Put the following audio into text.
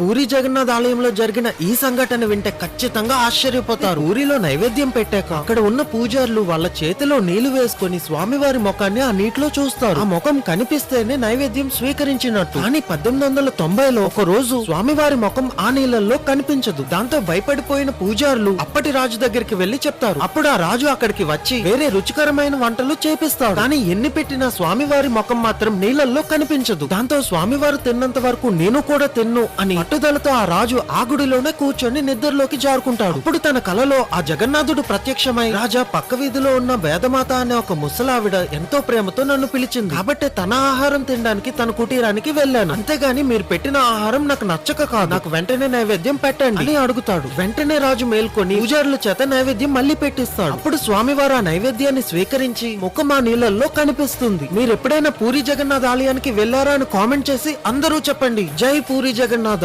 పూరి జగన్నాథ్ ఆలయంలో జరిగిన ఈ సంఘటన వింటే ఖచ్చితంగా ఆశ్చర్యపోతారు. ఊరిలో నైవేద్యం పెట్టాక అక్కడ ఉన్న పూజారులు వాళ్ళ చేతిలో నీళ్ళు వేసుకొని స్వామివారి ముఖాన్ని ఆ నీటిలో చూస్తారు. ఆ ముఖం కనిపిస్తేనే నైవేద్యం స్వీకరించినట్టు. కానీ పద్దెనిమిది వందల తొంభైలో ఒక రోజు స్వామివారి ముఖం ఆ నీళ్ళల్లో కనిపించదు. దాంతో భయపడిపోయిన పూజారులు అప్పటి రాజు దగ్గరికి వెళ్ళి చెప్తారు. అప్పుడు ఆ రాజు అక్కడికి వచ్చి వేరే రుచికరమైన వంటలు చేపిస్తాడు. కానీ ఎన్ని పెట్టినా స్వామివారి ముఖం మాత్రం నీళ్ళల్లో కనిపించదు. దాంతో స్వామివారు తిన్నంత వరకు నేను కూడా తిన్ను అని పట్టుదలతో ఆ రాజు ఆ గుడిలోనే కూర్చొని నిద్రలోకి జారుకుంటాడు. అప్పుడు తన కలలో ఆ జగన్నాథుడు ప్రత్యక్షమై రాజా పక్క వీధిలో ఉన్న వేదమాత అనే ఒక ముసలావిడ ఎంతో ప్రేమతో నన్ను పిలిచింది. కాబట్టి తన ఆహారం తినడానికి తన కుటీరానికి వెళ్ళాను. అంతేగాని మీరు పెట్టిన ఆహారం నాకు నచ్చక కాదు. నాకు వెంటనే నైవేద్యం పెట్టండి అని అడుగుతాడు. వెంటనే రాజు మేల్కొని పూజారుల చేత నైవేద్యం మళ్ళీ పెట్టిస్తాడు. అప్పుడు స్వామివారు ఆ నైవేద్యాన్ని స్వీకరించి ముఖం ఆ నీళ్ళల్లో కనిపిస్తుంది. మీరు ఎప్పుడైనా పూరి జగన్నాథ్ ఆలయానికి వెళ్ళారా అని కామెంట్ చేసి అందరూ చెప్పండి. జై పూరి జగన్నాథ.